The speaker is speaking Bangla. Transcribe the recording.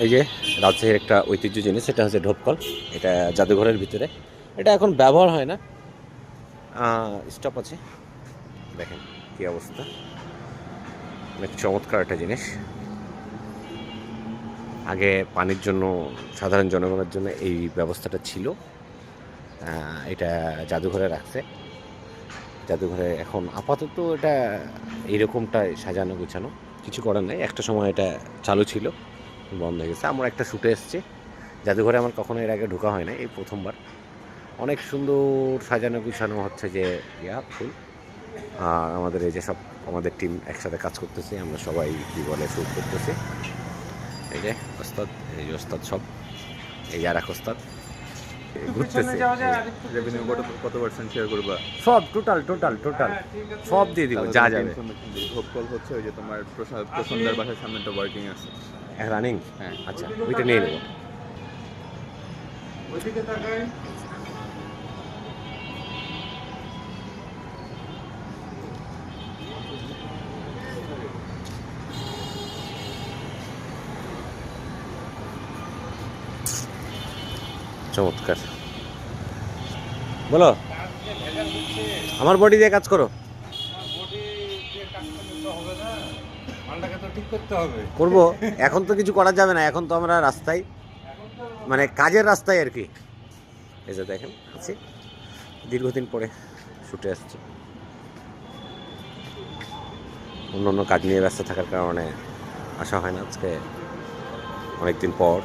এই যে রাজশাহীর একটা ঐতিহ্য জিনিস, সেটা হচ্ছে ঢোপকল। এটা জাদুঘরের ভিতরে। এটা এখন ব্যবহার হয় না। স্টপ আছে। দেখেন কী অবস্থা। অনেক চমৎকার একটা জিনিস। আগে পানির জন্য, সাধারণ জনগণের জন্য এই ব্যবস্থাটা ছিল। এটা জাদুঘরে রাখছে। জাদুঘরে এখন আপাতত এটা এইরকমটাই সাজানো গোছানো। কিছু করার নেই। একটা সময় এটা চালু ছিল। বন্ধ হয়ে গেছে। আমার একটা শুটে এসেছি। জাদুঘরে আমার কখনো এর আগে ঢোকা হয় না এই প্রথমবার। অনেক সুন্দর সাজানো গুছানো হচ্ছে যে ইয়া ফুল। আর আমাদের এই যে সব আমাদের টিম একসাথে কাজ করতেছে আমরা সবাই বিবলে শ্যুট করতেছি। এই যে ওস্তাদ এই যে ওস্তাদ সব এই আর এক ওস্তাদ। ঘুরতেছে। রেভিনিউ কত কত পার্সেন্ট শেয়ার করবা? সব টোটাল টোটাল টোটাল সব দিয়ে দিব যা যাবে। হোপ কল হচ্ছে ওই যে তোমার প্রসাদ প্রসন্দার বাসার সামনে একটা ওয়ার্কিং আছে। রানিং হ্যাঁ। আচ্ছা ওইটা নিয়ে নেব। চমৎকার। বলো আমার বডি দিয়ে কাজ করো। করব। এখন তো কিছু করা যাবে না, এখন তো আমরা রাস্তায় মানে কাজের রাস্তায় আর কি। এই যে দেখেন, আছি। দীর্ঘদিন পরে ছুটে আসছি। অন্য অন্য কাজ নিয়ে ব্যস্ত থাকার কারণে আসা হয় না আজকে। অনেকদিন পর।